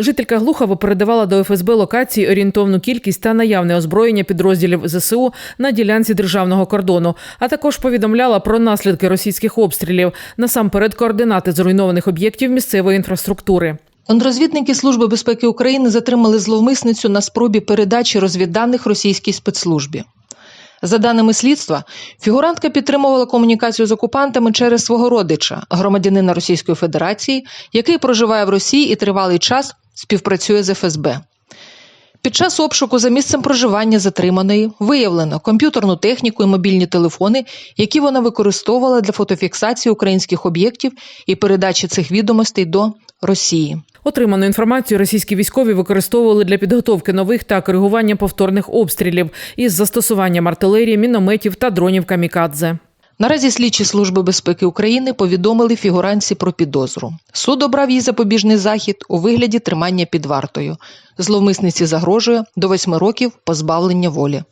Жителька Глухова передавала до ФСБ локації орієнтовну кількість та наявне озброєння підрозділів ЗСУ на ділянці державного кордону, а також повідомляла про наслідки російських обстрілів, насамперед координати зруйнованих об'єктів місцевої інфраструктури. Контрозвідники Служби безпеки України затримали зловмисницю на спробі передачі розвідданих російській спецслужбі. За даними слідства, фігурантка підтримувала комунікацію з окупантами через свого родича, громадянина Російської Федерації, який проживає в Росії і тривалий час співпрацює з ФСБ. Під час обшуку за місцем проживання затриманої виявлено комп'ютерну техніку і мобільні телефони, які вона використовувала для фотофіксації українських об'єктів і передачі цих відомостей до Росії. Отриману інформацію російські військові використовували для підготовки нових та коригування повторних обстрілів із застосуванням артилерії, мінометів та дронів камікадзе. Наразі слідчі Служби безпеки України повідомили фігуранці про підозру. Суд обрав їй запобіжний захід у вигляді тримання під вартою. Зловмисниці загрожує до восьми років позбавлення волі.